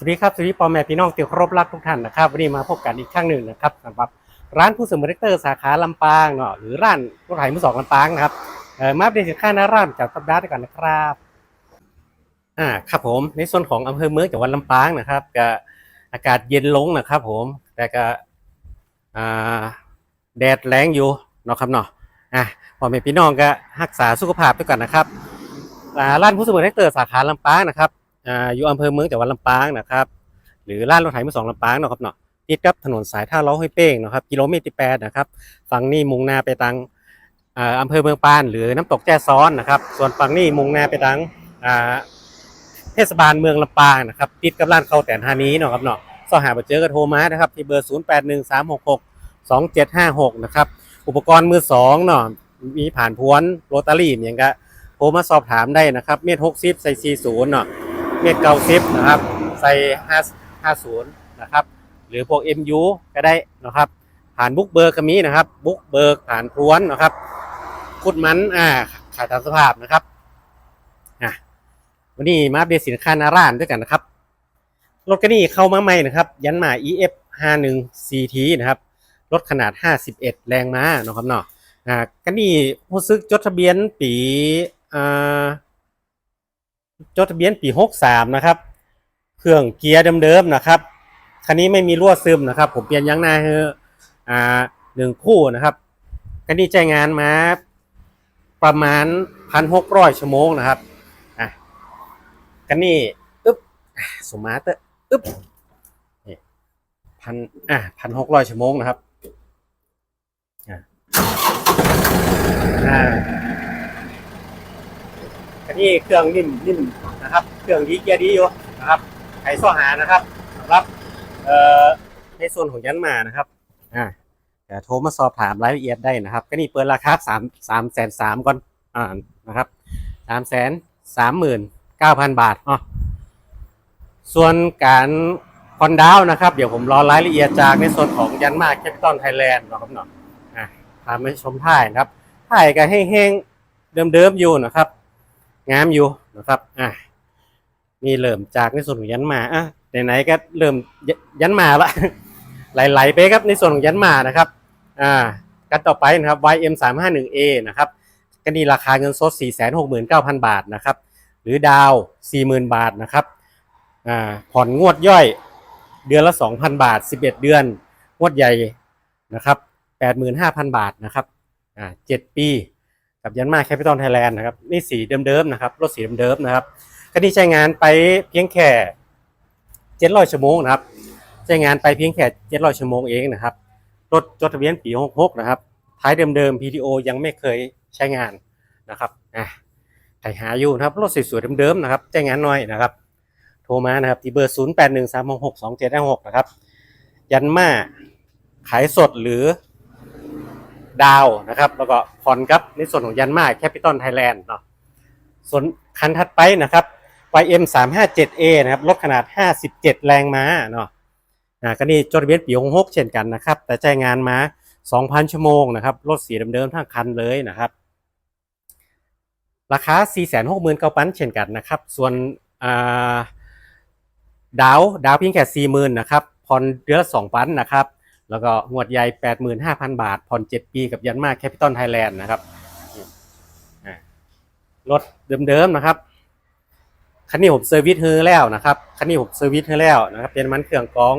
สวัสดีครับสวัสดีพ่อแม่พี่น้องที่เครพรักทุกท่านนะครับวันนี้มาพบกันอีกครั้งหนึ่งนะครับสำหรับร้านผู้สริมเรคเตอร์สาขาลำปางเนาะหรือร้านรถไถมือสองลำปางนะครับเอ่อมาอัปเดตสินค้าหน้าร้านจากสัปดาห์ด้วยกันนะครับอ่าครับผมในส่วนของอำเภอเมืองจังหวัดลำปางนะครับก็อากาศเย็นลงนะครับผมแต่ก็อ่าแดดแรงอยู่เนาะครับเนาะอะพ่อแม่พี่น้องก็รักษาสุขภาพด้วยกันนะครับร้านผู้สริมเรคเตอร์สาขาลำปางนะครับ อ่าอยู่อำเภอเมืองจังหวัดลำปางนะครับ หรือร้านรถไถมือสองลำปางเนาะครับเนาะติดกับถนนสายท่าล้อห้วยเป้งเนาะครับ กิโลเมตรที่แปดนะครับ ฝั่งนี้มุ่งหน้าไปทางอำเภอเมืองปาน หรือน้ำตกแจ้ซ้อนนะครับ ส่วนฝั่งนี้มุ่งหน้าไปทางเทศบาลเมืองลำปางนะครับ ติดกับร้านข้าวแต่นฮานี้เนาะครับเนาะสอหาไปเจอกันโทรมานะครับที่เบอร์ 0 8 1 3 6 6 2 7 5 6 นะครับ อุปกรณ์มือสองเนาะมีผ่านพวนโรตารี่อย่างก็โทรมาสอบถามได้นะครับ เมตรหกสิบใส่สี่ศูนย์เนาะ เมตรเก้าสิบนะครับ ใส่ห้าห้าศูนย์นะครับ หรือพวก MU ก็ได้นะครับ ผ่านบุ๊กเบิร์กก็มีนะครับ บุ๊กเบิร์กผ่านพรวนนะครับคุดมันอ่าขายตามสภาพนะครับอะวันนี้มาอัปเดตสินค้าหนาร้านด้วยกันนะครับรถกันนี่เข้ามาใหม่นะครับ ยันมา EF 51 CT นะครับรถขนาด 51 แรงม้านะครับเนาะอ่ากันนี่ผู้ซึกจดทะเบียนปีอ่า จดทะเบียนปี63นะครับ เครื่องเกียร์เดิมๆนะครับ คันนี้ไม่มีรั่วซึมนะครับ ผมเปลี่ยนยางหน้าให้อ่าหนึ่งคู่นะครับ คันนี้ใช้งานมาประมาณ1,600ชั่วโมงนะครับ อะ คันนี้อึ๊บสมาร์ทอึ๊บนี่พันอะพันหกร้อยชั่วโมงนะครับ อ่า อันนี้เครื่องนิ่มนิ่มนะครับ เครื่องดีเกียร์ดีอยู่นะครับไขซ่อหานะครับสำหรับเอ่อในส่วนของยันมานะครับอ่าแต่โทรมาสอบถามรายละเอียดได้นะครับ ก็นี่เปิดราคาสามสามแสนสามก่อนอ่านะครับสามแสนสามหมื่นเก้าพันบาทอ๋อส่วนการคอนดาวนะครับ เดี๋ยวผมรอรายละเอียดจากในส่วนของยันมาแคปิตอลไทยแลนด์นะครับเนาะอ่าพามาชมถ่ายนะครับถ่ายก็แห้งๆเดิมๆอยู่นะครับ งามอยู่นะครับ อะนี่เริ่มจากในส่วนของยันมาอะไหนๆก็เริ่มยยันมาละ ไหลๆไปครับในส่วนของยันมานะครับ อ่ากันต่อไปนะครับ YM 3 5 1 A นะครับก็นี่ราคาเงินสด 469,000 บาทนะครับ หรือดาว 40,000 บาทนะครับ อ่า ผ่อนงวดย่อย เดือนละ 2,000 บาท 11 เดือน งวดใหญ่นะครับ 85,000 บาทนะครับ อ่า 7 ปี กับยันมาแคปิตอลไทยแลนด์นะครับนี่สีเดิมๆนะครับรถสีเดิมๆนะครับก็นี่ใช้งานไปเพียงแค่เจ็ดร้อยชั่วโมงนะครับใช้งานไปเพียงแค่เจ็ดร้อยชั่วโมงเองนะครับรถจดทะเบียนปีหกหกนะครับท้ายเดิมๆ PTO ยังไม่เคยใช้งานนะครับอะใครหาอยู่นะครับรถสวยๆเดิมๆนะครับใช้งานน้อยนะครับ โทรมานะครับที่เบอร์0 8 1 3 6 6 2 7 5 6นะครับยันมาขายสดหรือ ดาวนะครับ แล้วก็ผ่อนครับในส่วนของยันมาแคปิตอลไทยแลนด์เนาะส่วนคันถัดไปนะครับ YM 3 5 7 A นะครับรถขนาด 57 แรงม้าเนาะอ่าก็นี่จดทะเบียนปี66เช่นกันนะครับ แต่ใช้งานมา 2,000 ชั่วโมงนะครับรถสีเดิมๆทั้งคันเลยนะครับ ราคา 469,000เช่นกันนะครับ ส่วนอ่าดาวดาวเพียงแค่ 40,000นะครับผ่อนเดือนละ2,000นะครับ แล้วก็งวดใหญ่ 85,000 บาท ผ่อน 7 ปีกับยันมาแคปิตอลไทยแลนด์นะครับรถเดิมๆนะครับ คันนี้ผมเซอร์วิสเฮอแล้วนะครับ คันนี้ผมเซอร์วิสเฮอแล้วนะครับ เป็นมันเครื่องกอง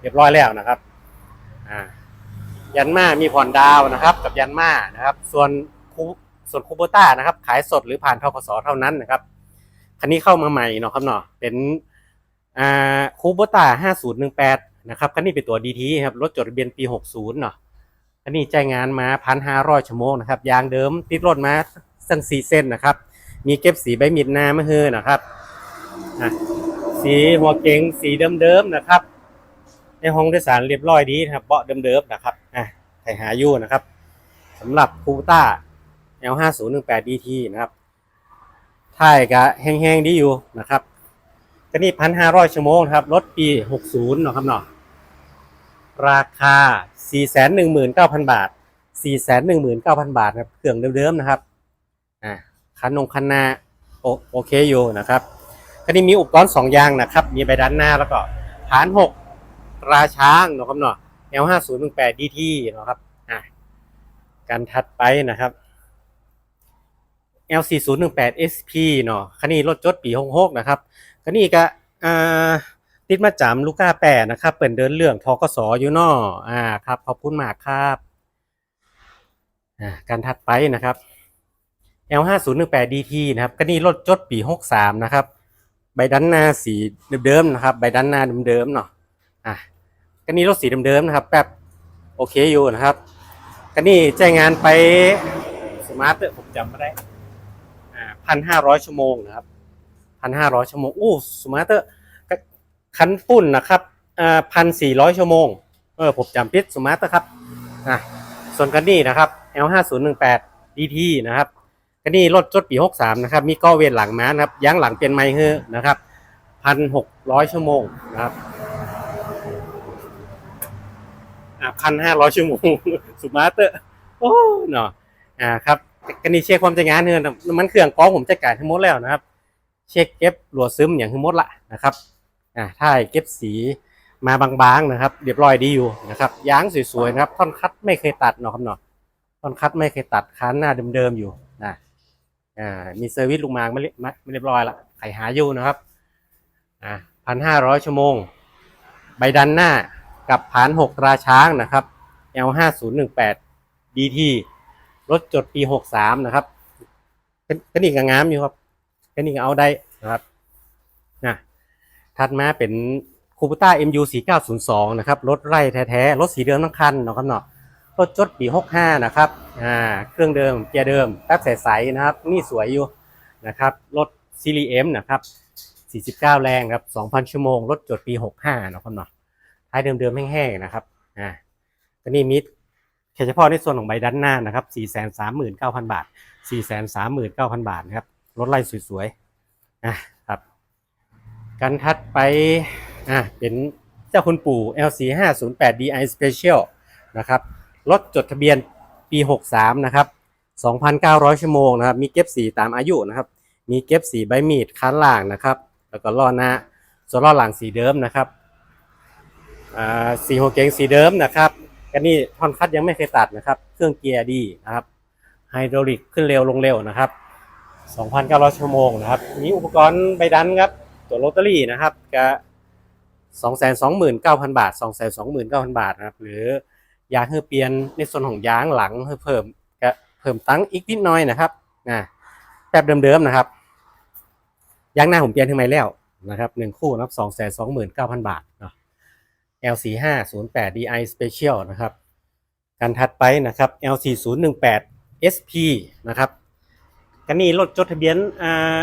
เรียบร้อยแล้วนะครับ ยันมามีผ่อนดาวนะครับ กับยันมานะครับ ส่วนคูส่วนคูโบต้านะครับ ขายสดหรือผ่านทกสเท่านั้นนะครับ คันนี้เข้ามาใหม่เนาะครับเนาะ เป็นคูโบต้า5018 นะครับคันนี้เป็นตัวดีทีครับรถจดทะเบียนปี 60 เนาะคันนี้ใจงานมา1,500ชั่วโมงนะครับยางเดิมติดรถมาสั้งสีเส้นนะครับ มีเก็บสีใบมีดหน้ามาเฮือนะครับอะสีหัวเก๋งสีเดิมๆนะครับ ในห้องโดยสารเรียบร้อยดีนะครับเบาะเดิมๆนะครับอะใครหาอยู่นะครับสำหรับคูต้า L5018 DT นะครับท้ายก็แห้งๆดีอยู่นะครับก็นี่พันห้าร้อยชั่วโมงครับรถปีหกศูนย์เนาะครับเนาะ ราคาสี่แสนหนึ่งหมื่นเก้าพันบาทสี่แสนหนึ่งหมื่นเก้าพันบาทครับเครื่องเดิมๆนะครับอ่าคันนงคันนาโอโอเคอยู่นะครับก็นี่มีอุปกรณ์สองย่างนะครับ มีใบด้านหน้าแล้วก็ฐานหกราช้างนะครับเนาะ L ห้าศูนย์หนึ่งแปด DT เนาะครับอะการถัดไปนะครับ L สี่ศูนย์หนึ่งแปด SP เนาะคันนี้รถจดปีหกหกนะครับคันนี้ก็อ่า ติดมาจำลูก้าแปดนะครับเปิดเดินเรื่องทกสอยู่เนออ่าครับขอบคุณมากครับอ่าการถัดไปนะครับ L ห้าศูนย์หนึ่งแปด DT นะครับคันนี้รถจดปีหกสามนะครับ ใบด้านหน้าสีเดิมๆนะครับ ใบด้านหน้าเดิมๆเนาะอะคันนี้รถสีเดิมๆนะครับแป๊บโอเคอยู่นะครับคันนี้แจ้งงานไปสมาร์ทผมจำไม่ได้อ่าพันห้าร้อยชั่วโมงนะครับพันห้าร้อยชั่วโมงอู้สมาร์เต คันปุ่นนะครับอ่าพันสี่ร้อยชั่วโมง เออผมจำพิษสมาร์เตอร์ครับอะส่วนกันนี่นะครับ L ห้าศูนย์หนึ่งแปด DT นะครับกันนี่รถจดปีหกสามนะครับ มีก้อเวนหลังม้านะครับยางหลังเป็นไมเฮอร์นะครับพันหกร้อยชั่วโมงนะครับพันห้าร้อยชั่วโมงสมาร์เตอร์โอ้เนาะอ่าครับกันนี่เช็คความใช้งานเงินน้ำมันเครื่องกรองผมจัดการทั้งหมดแล้วนะครับ เช็คเก็บหลวดซึมอย่างทั้งหมดละนะครับ อ่าถ้าเก็บสีมาบางๆนะครับ เรียบร้อยดีอยู่นะครับยางสวยๆนะครับ ท่อนคัดไม่เคยตัดเนาะครับเนาะท่อนคัดไม่เคยตัดคันหน้าเดิมๆอยู่นะอ่ามีเซอร์วิสลูกมางไม่เรียไม่เรียบร้อยละไขหาอยู่นะครับอ่าพันห้าร้อยชั่วโมง ใบดันหน้ากับผานหกตราช้างนะครับ L ห้าศูนย์หนึ่งแปด DT รถจดปีหกสามนะครับเป็นเป็นอีกงามอยู่ครับเป็นอีกเอาได้นะครับนะ ถัดมาเป็นคูปต้า MU 4 9 0 2นะครับ รถไร่แท้ๆ รถสีเดิมทั้งคันเนาะครับเนาะ รถจดปี 65 นะครับ อ่า เครื่องเดิม เกียร์เดิม แป๊บใสๆนะครับ นี่สวยอยู่นะครับ รถซีรีเอ็มนะครับ 49 แรงครับ 2,000 ชั่วโมง รถจดปี 65 เนาะครับเนาะ ท้ายเดิมๆ แห้งๆ นะครับ อ่าก็นี่มิดแค่เฉพาะในส่วนของใบด้านหน้านะครับ 439,000 บาท 439,000 บาทนะครับ รถไล่สวยๆนะ กันทัดไปอะเป็นเจ้าคุณปู่ LC 508 DI Special นะครับรถจดทะเบียนปี 63 นะครับ 2,900 ชั่วโมงนะครับ มีเก็บสีตามอายุนะครับ มีเก็บสีใบมีดคันล่างนะครับ แล้วก็ล้อหน้าส่วนล้อหลังสีเดิมนะครับอ่าสีหัวเก๋งสีเดิมนะครับกันนี่ท่อนคัดยังไม่เคยตัดนะครับ เครื่องเกียร์ดีนะครับ ไฮดรอลิกขึ้นเร็วลงเร็วนะครับ 2,900 ชั่วโมงนะครับ มีอุปกรณ์ใบดันครับ ตัวโรตารี่นะครับก็229,000บาท229,000บาทนะครับ หรือยางเพื่อเปลี่ยนในส่วนของยางหลังเพื่อเพิ่มก็เพิ่มตังค์อีกนิดหน่อยนะครับนะแบบเดิมๆนะครับยางหน้าผมเปลี่ยนทำไมแล้วนะครับหนึ่งคู่นะครับ229,000บาทเนาะ L4508 DI Special นะครับการถัดไปนะครับ L4018 SP นะครับกันนี่รถจดทะเบียนอ่า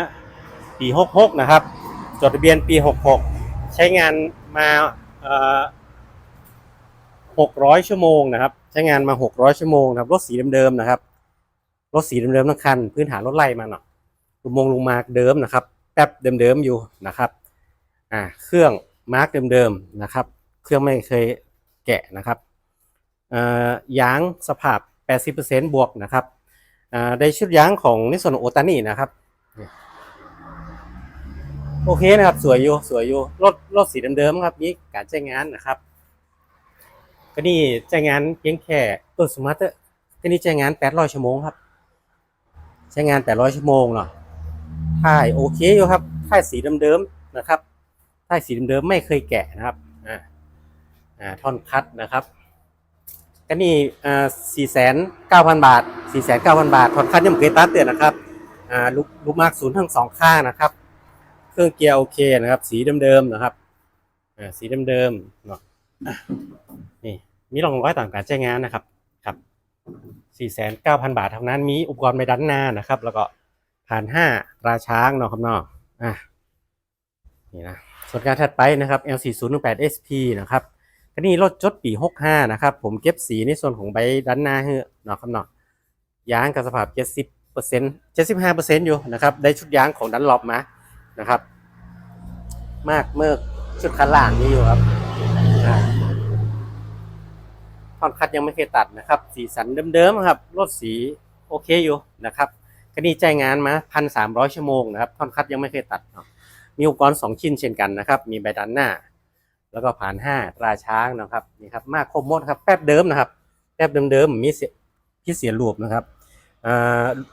ปี66นะครับ จดทะเบียนปี 66 ใช้งานมา600 ชั่วโมงนะครับ ใช้งานมา 600 ชั่วโมงนะครับรถสีเดิมๆนะครับรถสีเดิมๆทั้งคัน พื้นฐานรถไล่มาเนาะลุมงลุงมาร์กเดิมนะครับ แป๊บเดิมๆอยู่นะครับอ่าเครื่องมาร์กเดิมๆนะครับ เครื่องไม่เคยแกะนะครับอ่อยางสภาพ 80%บวกนะครับอ่าได้ชุดยางของนิสสันโอตานี่นะครับ โอเคนะครับ สวยอยู่สวยอยู่รถรถสีเดิมๆครับนี่การใช้งานนะครับ ก็นี่ใช้งานเพียงแค่ตัวสมาร์ทก็นี่ใช้งาน800ชั่วโมงครับ ใช้งาน800ชั่วโมงเนาะถ่ายโอเคอยู่ครับถ่ายสีเดิมๆนะครับถ่ายสีเดิมๆไม่เคยแกะนะครับอ่าอ่าท่อนคัดนะครับก็นี่อ่าสี่แสนเก้าพันบาทสี่แสนเก้าพันบาทท่อนคัดยังไม่เคยตัดเตือนนะครับ อ่า ลูกลูกมากศูนย์ทั้งสองข้างนะครับ เครื่องเกียร์โอเคนะครับ สีเดิมๆนะครับสีเดิมๆเนาะนี่มีรองร้อยต่างการใช้งานนะครับครับสี่แสนเก้าพันบาทเท่านั้นมีอุปกรณ์ไปด้านหน้านะครับ แล้วก็ผ่านห้าราช้างเนาะครับเนาะอะนี่นะส่วนการถัดไปนะครับ L4018 SP นะครับก็นี่รถจดปี 65 นะครับ ผมเก็บสีในส่วนของใบด้านหน้าเฮ้เนาะครับเนาะยางกับสภาพ 70% 75%อยู่นะครับ ได้ชุดยางของดันล็อปมา นะครับ มากเมื่อชุดคันล่างนี่อยู่ครับท่อนคัดยังไม่เคยตัดนะครับ สีสันเดิมๆครับรถสีโอเคอยู่นะครับก็นี่ใจงานมาพันสามร้อยชั่วโมงนะครับท่อนคัดยังไม่เคยตัดมีอุปกรณ์สองชิ้นเช่นกันนะครับ มีใบดันหน้า แล้วก็ผ่านห้าตราช้างนะครับนี่ครับมากครบหมดครับแป๊บเดิมนะครับ แป๊บเดิมๆมีเสีพี่เสียรูปนะครับ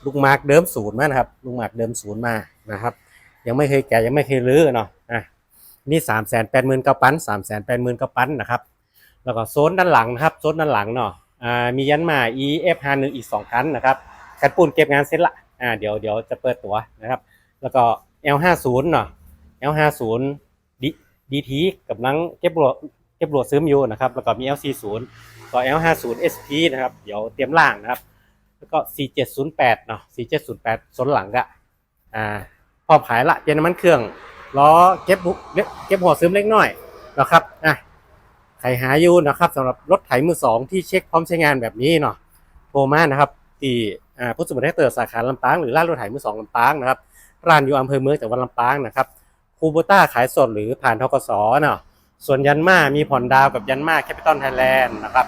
ลูกหมากเดิมศูนย์มานะครับลูกหมากเดิมศูนย์มานะครับ ยังไม่เคยแกะยังไม่เคยรื้อเนาะอะนี่สามแสนแปดหมื่นเก้าพันสามแสนแปดหมื่นเก้าพันนะครับ แล้วก็โซนด้านหลังนะครับโซนด้านหลังเนาะอ่ามียันมา EF 5 1อีกสองคันนะครับแคทปูนเก็บงานเสร็จละอ่าเดี๋ยวเดี๋ยวจะเปิดตัวนะครับ แล้วก็ L50 เนาะ L50 D DT กำลังเก็บโหลดเก็บโหลดซื้อมอยู่นะครับ แล้วก็มี L40 ก็ L50 SP นะครับเดี๋ยวเตรียมล่างนะครับ แล้วก็4708เนาะ4708ส้นหลังก็อ่า ร้อมขายละเปลี่ยนน้ำมันเครื่องล้อเก็บเก็บหัวซึมเล็กน้อยนะครับอะใครหาอยู่นะครับสำหรับรถไถมือสองที่เช็คพร้อมใช้งานแบบนี้เนาะโทรมานะครับที่อ่าพุทธสมุทรเตอร์สาขาลำปางหรือร้านรถไถมือสองลำปางนะครับร้านอยู่อำเภอเมืองจังหวัดลำปางนะครับคูโบต้าขายสดหรือผ่านทกสเนาะส่วนยันมามีผ่อนดาวกับยันมาแคปิตอลไทยแลนด์นะครับ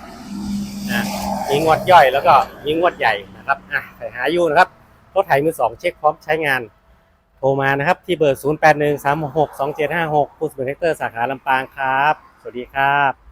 อะมีงวดย่อยแล้วก็มีงวดใหญ่นะครับอะใครหาอยู่นะครับรถไถมือสองเช็คพร้อมใช้งาน ทรมานะครับ ที่เบอร์ 0 8 1 3 6 2 7 5 6ผู้สเปกเตอร์สาขาลำปางครับ สวัสดีครับ